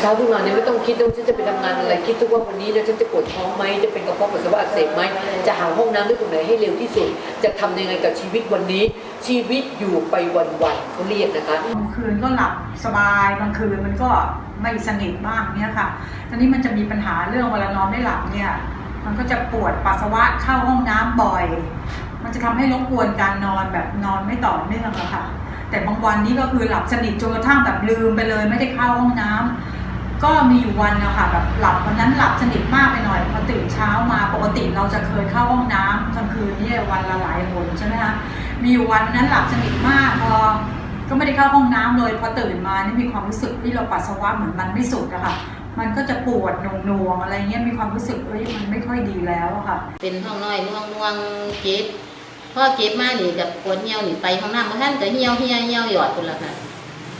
เช้าขึ้นมาเนี่ยไม่ต้องคิดว่าฉันจะไปทำงานอะไรคิดทุกว่าวันนี้เนี่ยฉันจะปวดท้องไหมจะเป็นกระเพาะปัสสาวะอักเสบไหมจะหาห้องน้ำด้ตรงไหนให้เร็วที่สุด จะทำยังไงกับชีวิตวันนี้ ชีวิตอยู่ไปวันๆเขาเรียกนะคะ บางคืนก็หลับสบายบางคืนมันก็ไม่สนิทมากเนี่ยค่ะตอนนี้มันจะมีปัญหาเรื่องเวลานอนไม่หลับเนี่ย มันก็จะปวดปัสสาวะเข้าห้องน้ำบ่อย มันจะทำให้รบกวนการนอนแบบนอนไม่ต่อเนื่องอะค่ะ แต่บางวันนี้ก็คือหลับสนิทจนกระทั่งแบบลืมไปเลย ไม่ได้เข้าห้องน้ำ ก็มีอยู่วันนะคะแบบหลับวันนั้นหลับสนิทมากไปหน่อยพอตื่นเช้ามาปกติเราจะเคยเข้าห้องน้ำกลางคืนเนี่ยวันละหลายหนใช่ไหมคะมีอยู่วันนั้นหลับสนิทมากพอก็ไม่ได้เข้าห้องน้ำเลยพอตื่นมานี่มีความรู้สึกที่เราปัสสาวะเหมือนมันไม่สุดอะค่ะมันก็จะปวดหน่วงๆอะไรเงี้ยมีความรู้สึกเอ้ยมันไม่ค่อยดีแล้วอะค่ะ เป็นห้องน้อยน่วงน่วงเจ็บพ่อเจ็บมานี่กับปวดเหี่ยวนี่ไปห้องน้ำมาท่านก็เหี่ยวเหี่ยวเหี่ยวหยอดคนละค่ะ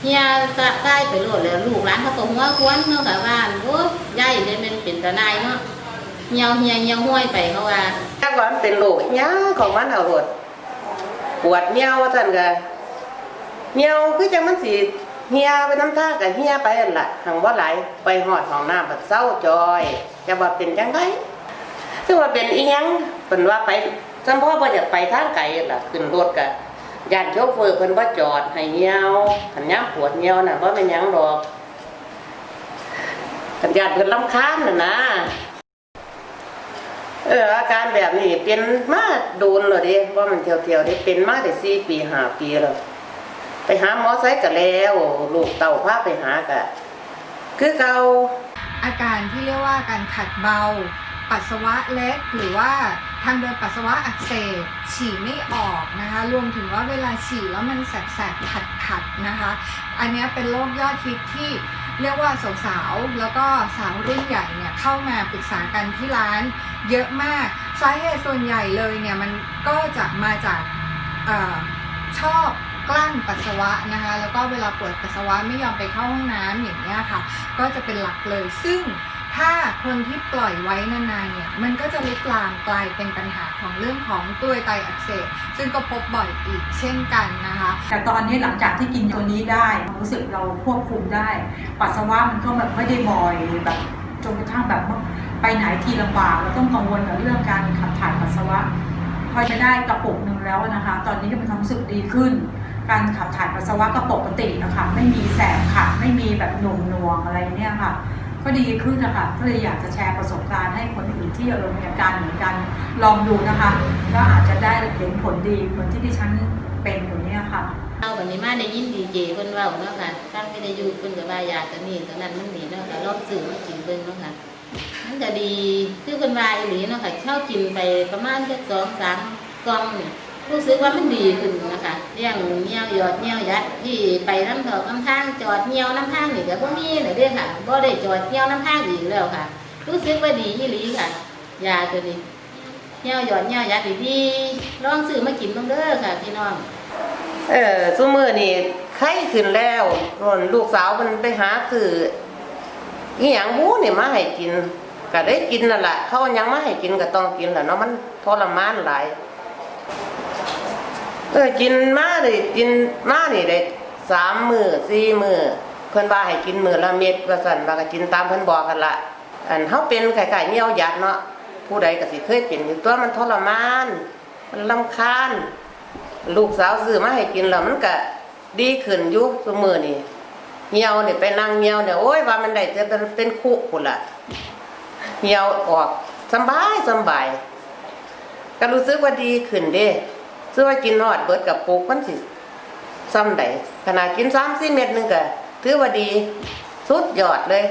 เหี่ยสะใต้ไปโลดแล้วลูกหลานเขาก็หัวควนเนาะค่ะว่าโอ้ยายเนี่ยมันเป็นตาหนายเนาะเหี่ยวเหี่ยวเหี่ยวห้วยไปเขาว่าถ้าว่ามันเป็นโรคหยังของมันเอาโลดปวดเหี่ยวว่าซั่นก็เหี่ยวคือจังมันสิเหี่ยไปน้ำท่าก็เหี่ยไปนั่นละหังบ่หลไปฮอดห้องน้ำบัดเศร้าจอย จะว่าเป็นจังไดคือว่าเป็นอีหยังเพิ่นว่าไปซั่นพ่อบ่อยากไปทางไกลนั่นล่ะขึ้นรถก็ ยานโชเฟอร์เพิ่นบ่จอดให้เหี่ยวคันยามปวดเหี่ยวน่ะบ่เป็นยังดอกคันญาติเพิ่นรำค้าญน่ะนะเอออาการแบบนี้เป็นมาโดนเลยดิว่ามันเที่ยวๆได้เป็นมาได้สี่ปีห้าปีแล้วไปหาหมอไซค์กันแล้ว ลูกเต่าพาไปหากะคือเกาอาการที่เรียกว่าการขัดเบา ปัสสาวะเล็กหรือว่าทางเดินปัสสาวะอักเสบฉี่ไม่ออกนะ รวมถึงว่าเวลาฉี่แล้วมันแสบๆขัดๆนะคะ อันนี้เป็นโรคยอดฮิตที่เรียกว่าสาวๆแล้วก็สาวรุ่นใหญ่เนี่ยเข้ามาปรึกษากันที่ร้านเยอะมากสาเหตุส่วนใหญ่เลยเนี่ยมันก็จะมาจากออชอบกลั้นปัสสาวะนะคะแล้วก็เวลาปวดปัสสาวะไม่ยอมไปเข้าห้องน้ำอย่างเงี้ยค่ะ ก็จะเป็นหลักเลยซึ่ง ถ้าคนที่ปล่อยไว้นานๆเนี่ย มันก็จะลุกลามกลายเป็นปัญหาของเรื่องของกล้วยไตอักเสบซึ่งก็พบบ่อยอีกเช่นกันนะคะ แต่ตอนนี้หลังจากที่กินตัวนี้ได้ รู้สึกเราควบคุมได้ ปัสสาวะมันก็แบบไม่ได้บ่อยแบบจนกระทั่งแบบว่าไปไหนทีลำบากเราต้องกังวลกับเรื่องการขับถ่ายปัสสาวะพอจะได้กระปุกหนึ่งแล้วนะคะ ตอนนี้ก็มีความรู้สึกดีขึ้น การขับถ่ายปัสสาวะก็ปกตินะคะไม่มีแสบขัดไม่มีแบบหน่วงหน่วงๆอะไรเนี่ยค่ะ ก็ดีขึ้นนะคะก็เลยอยากจะแชร์ประสบการณ์ให้คนอื่นที่เออมีอาการเหมือนกันลองดูนะคะก็อาจจะได้เห็นผลดีเหมือนที่ดิฉันเป็นอยู่เนี่ยค่ะเอาวันนี้มาได้ยินดีเจเพิ่นเว้าเนาะค่ะตั้งไม่ได้ยู่เพิ่นก็ว่ายาตัวนี้ตัวนั้นมันดีเนาะค่ะลองซื้อมากินเบิ่งเนาะค่ะมันก็ดีคือเพิ่นว่าอีหลีเนาะค่ะเช่ากินไปประมาณแค่สองสามกล่องนี่ รู้สึกว่ามันดีขึ้นนะคะเรื่องเหี่ยวหยอดเหี่ยวยัดที่ไปน้ำถอกน้ำทางจอดเหี่ยวน้ำทางนี่ก็บ่มีเลยเด้อค่ะบ่ได้จอดเหี่ยวน้ำทางอีกแล้วค่ะ รู้สึกว่าดีอีหลีค่ะยาตัวนี้เหี่ยวหยอดเหี่ยวยัดดีๆลองซื้อมากินเบิ่งเด้อค่ะพี่น้องเออซุมือนี่ไข้ขึ้นแล้วส่วนลูกสาวมันไปหาซื้ออีหยังหมูนี่ยมาให้กินก็ได้กินนั่นแหละเขายังมาให้กินก็ต้องกินแหละเนาะมันทรมานหลาย เออกินมาเลยกินมานี่ได้สามมือสี่มือเพิ่นว่าให้กินมือละเม็ดว่าสันว่าก็กินตามเพิ่นบอกกันละอันเฮาเป็นไข่ๆเนียวหยัดเนาะผู้ใดก็สิเคยเป็นอยู่ตัวมันทรมาน มันลำคาญ ลูกสาวซื้อมาให้กินแล้วมันก็ดีขึ้นยู่ซุมื้อนี่เหี่ยวนี่ยไปนั่งเหี่ยวเนี่ยโอ้ยว่ามันได้จะเป็นคุพุ่นละเหี่ยวออกสำบายสำบาย ก็รู้สึกว่าดีขึ้นเด้ซื้อว่ากินฮอดเบิดกับปุกมันสิซ้ำใดขนาดกิน3 4เม็ดหนึงก็ถือว่าดีสุดยอดเลย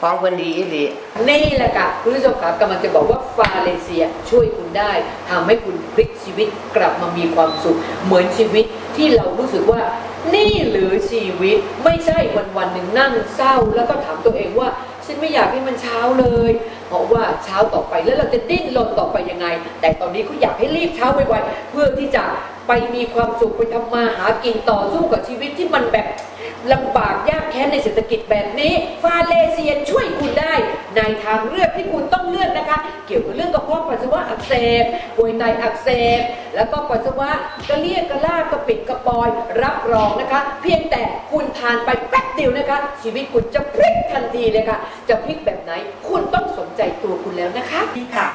ของเพิ่นดีอีหลีนี่แหละค่ะคุณผู้ชมครับกำลังจะบอกว่าฟาเลเซียช่วยคุณได้ทำให้คุณพลิกชีวิตกลับมามีความสุข เหมือนชีวิตที่เรารู้สึกว่านี่หรือชีวิตไม่ใช่วันวันหนึ่งนั่งเศร้า แล้วก็ถามตัวเองว่า ฉันไม่อยากให้มันเช้าเลย เพราะว่าเช้าต่อไปแล้วเราจะดิ้นรนต่อไปยังไง แต่ตอนนี้เขาอยากให้รีบเช้าไวๆเพื่อที่จะไปมีความสุขไปทำมาหากินต่อสู้กับชีวิตที่มันแบบ ลำบากยากแค้นในเศรษฐกิจแบบนี้ ฟาเลเซียช่วยคุณได้ ในทางเลือกที่คุณต้องเลือกนะคะ เกี่ยวกับเรื่องกระเพาะปัสสาวะอักเสบป่วยไตอักเสบแล้วก็ปัสสาวะกระเลียกกระลากกระปิดกระปอย รับรองนะคะ เพียงแต่คุณทานไปแป๊บเดียวนะคะ ชีวิตคุณจะพลิกทันทีเลยค่ะ จะพลิกแบบไหน คุณต้องสนใจตัวคุณแล้วนะคะนี่ค่ะ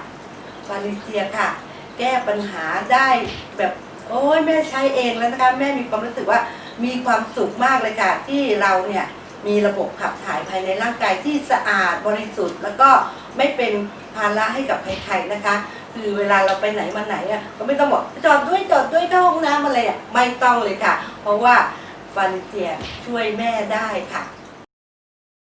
ฟาเลเซียค่ะ แก้ปัญหาได้แบบโอ้ยแม่ใช้เองแล้วนะคะ แม่มีความรู้สึกว่า มีความสุขมากเลยค่ะที่เราเนี่ยมีระบบขับถ่ายภายในร่างกายที่สะอาดบริสุทธิ์ แล้วก็ไม่เป็นภาระให้กับใครๆนะคะ คือเวลาเราไปไหนมาไหนอะก็ไม่ต้องบอกจอดด้วยจอดด้วยเข้าห้องน้ำอะไรอะไม่ต้องเลยค่ะ เพราะว่าฟาลิเจียช่วยแม่ได้ค่ะ